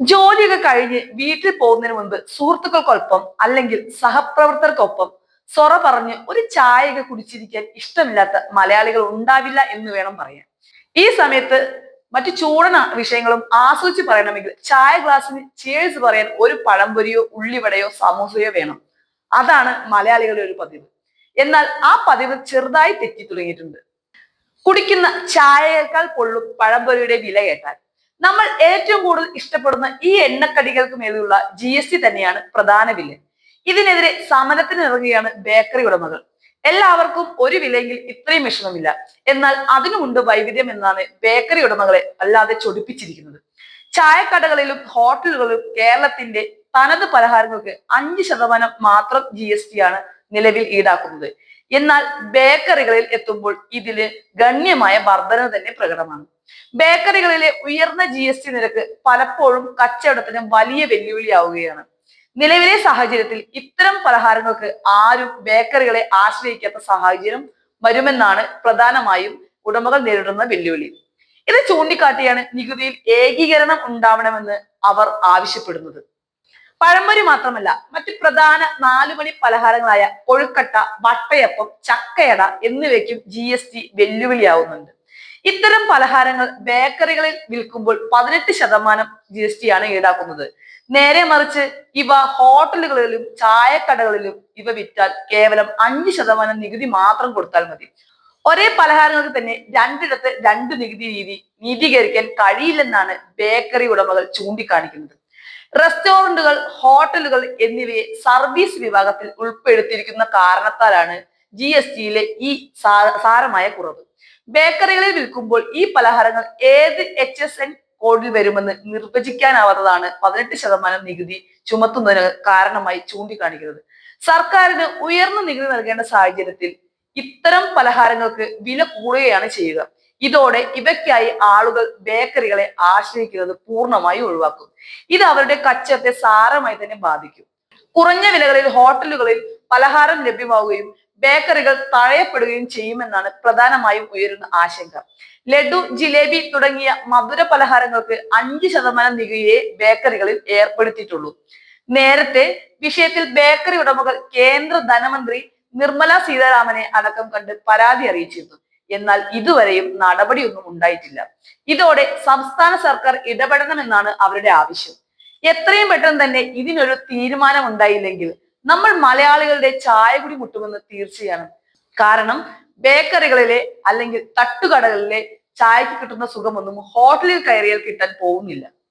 ജോലിയൊക്കെ കഴിഞ്ഞ് വീട്ടിൽ പോകുന്നതിന് മുൻപ് സുഹൃത്തുക്കൾക്കൊപ്പം അല്ലെങ്കിൽ സഹപ്രവർത്തകർക്കൊപ്പം സൊറ പറഞ്ഞ് ഒരു ചായയൊക്കെ കുടിച്ചിരിക്കാൻ ഇഷ്ടമില്ലാത്ത മലയാളികൾ ഉണ്ടാവില്ല എന്ന് വേണം പറയാൻ. ഈ സമയത്ത് മറ്റു ചൂടന വിഷയങ്ങളും ആസ്വദിച്ച് പറയണമെങ്കിൽ ചായ ഗ്ലാസ്സിന് ചേഴ്സ് പറയാൻ ഒരു പഴംപൊരിയോ ഉള്ളിവടയോ സമൂസയോ വേണം. അതാണ് മലയാളികളുടെ ഒരു പതിവ്. എന്നാൽ ആ പതിവ് ചെറുതായി തെറ്റി തുടങ്ങിയിട്ടുണ്ട്. കുടിക്കുന്ന ചായയേക്കാൾ പൊള്ളും പഴംപൊരിയുടെ വില കേട്ടാൽ. നമ്മൾ ഏറ്റവും കൂടുതൽ ഇഷ്ടപ്പെടുന്ന ഈ എണ്ണക്കടികൾക്ക് മേലുള്ള ജി എസ് ടി തന്നെയാണ് പ്രധാന വില ഇതിനെതിരെ സമരത്തിന് ഇറങ്ങുകയാണ് ബേക്കറി ഉടമകൾ. എല്ലാവർക്കും ഒരു വിലയെങ്കിൽ ഇത്രയും വിഷമമില്ല. എന്നാൽ അതിനുമുണ്ട് വൈവിധ്യം എന്നാണ് ബേക്കറി ഉടമകളെ അല്ലാതെ ചൊടിപ്പിച്ചിരിക്കുന്നത്. ചായക്കടകളിലും ഹോട്ടലുകളിലും കേരളത്തിന്റെ തനത് പലഹാരങ്ങൾക്ക് അഞ്ച് ശതമാനം മാത്രം ജി എസ് ടി ആണ് നിലവിൽ ഈടാക്കുന്നത്. എന്നാൽ ബേക്കറികളിൽ എത്തുമ്പോൾ ഇതിൽ ഗണ്യമായ വർധന തന്നെ പ്രകടമാണ്. ബേക്കറികളിലെ ഉയർന്ന ജി എസ് ടി നിരക്ക് പലപ്പോഴും കച്ചവടത്തിന് വലിയ വെല്ലുവിളിയാവുകയാണ്. നിലവിലെ സാഹചര്യത്തിൽ ഇത്തരം പലഹാരങ്ങൾക്ക് ആരും ബേക്കറികളെ ആശ്രയിക്കാത്ത സാഹചര്യം വരുമെന്നാണ് പ്രധാനമായും ഉടമകൾ നേരിടുന്ന വെല്ലുവിളി. ഇത് ചൂണ്ടിക്കാട്ടിയാണ് നികുതിയിൽ ഏകീകരണം ഉണ്ടാവണമെന്ന് അവർ ആവശ്യപ്പെടുന്നത്. പഴംപൊരി മാത്രമല്ല മറ്റ് പ്രധാന നാലുമണി പലഹാരങ്ങളായ കൊഴുക്കട്ട വട്ടയപ്പം ചക്കയട എന്നിവയ്ക്കും ജി എസ് ടി വെല്ലുവിളിയാവുന്നുണ്ട്. ഇത്തരം പലഹാരങ്ങൾ ബേക്കറികളിൽ വിൽക്കുമ്പോൾ പതിനെട്ട് ശതമാനം ജി എസ് ടി ആണ് ഈടാക്കുന്നത്. നേരെ മറിച്ച് ഇവ ഹോട്ടലുകളിലും ചായക്കടകളിലും ഇവ വിറ്റാൽ കേവലം അഞ്ച് ശതമാനം നികുതി മാത്രം കൊടുത്താൽ മതി. ഒരേ പലഹാരങ്ങൾക്ക് തന്നെ രണ്ടിടത്ത് രണ്ട് നികുതി രീതി നീതീകരിക്കാൻ കഴിയില്ലെന്നാണ് ബേക്കറി ഉടമകൾ ചൂണ്ടിക്കാണിക്കുന്നത്. റെസ്റ്റോറന്റുകൾ ഹോട്ടലുകൾ എന്നിവയെ സർവീസ് വിഭാഗത്തിൽ ഉൾപ്പെടുത്തിയിരിക്കുന്ന കാരണത്താലാണ് ജി എസ് ടിയിലെ ഈ സാരമായ കുറവ്. ബേക്കറികളിൽ വിൽക്കുമ്പോൾ ഈ പലഹാരങ്ങൾ ഏത് എച്ച് എസ് എൻ കോഡിൽ വരുമെന്ന് നിർവചിക്കാനാവാത്തതാണ് പതിനെട്ട് ശതമാനം നികുതി ചുമത്തുന്നതിന് കാരണമായി ചൂണ്ടിക്കാണിക്കുന്നത്. സർക്കാരിന് ഉയർന്ന നികുതി നൽകേണ്ട സാഹചര്യത്തിൽ ഇത്തരം പലഹാരങ്ങൾക്ക് വില കൂടുകയാണ് ചെയ്യുക. ഇതോടെ ഇവയ്ക്കായി ആളുകൾ ബേക്കറികളെ ആശ്രയിക്കുന്നത് പൂർണമായി ഒഴിവാക്കും. ഇത് അവരുടെ കച്ചത്തെ സാരമായി തന്നെ ബാധിക്കും. കുറഞ്ഞ വിലകളിൽ ഹോട്ടലുകളിൽ പലഹാരം ലഭ്യമാവുകയും ബേക്കറികൾ തഴയപ്പെടുകയും ചെയ്യുമെന്നാണ് പ്രധാനമായും ഉയരുന്ന ആശങ്ക. ലഡു ജിലേബി തുടങ്ങിയ മധുര പലഹാരങ്ങൾക്ക് അഞ്ച് ശതമാനം നികുതിയെ ബേക്കറികളിൽ ഏർപ്പെടുത്തിയിട്ടുള്ളൂ. നേരത്തെ വിഷയത്തിൽ ബേക്കറി ഉടമകൾ കേന്ദ്ര ധനമന്ത്രി നിർമ്മല സീതാരാമനെ അടക്കം കണ്ട് പരാതി അറിയിച്ചിരുന്നു. എന്നാൽ ഇതുവരെയും നടപടിയൊന്നും ഉണ്ടായിട്ടില്ല. ഇതോടെ സംസ്ഥാന സർക്കാർ ഇടപെടണമെന്നാണ് അവരുടെ ആവശ്യം. എത്രയും പെട്ടെന്ന് തന്നെ ഇതിനൊരു തീരുമാനം ഉണ്ടായില്ലെങ്കിൽ നമ്മൾ മലയാളികളുടെ ചായ കുടി മുട്ടുമെന്ന് തീർച്ചയാണ്. കാരണം ബേക്കറികളിലെ അല്ലെങ്കിൽ തട്ടുകടകളിലെ ചായക്ക് കിട്ടുന്ന സുഖമൊന്നും ഹോട്ടലിൽ കയറിയാൽ കിട്ടാൻ പോകുന്നില്ല.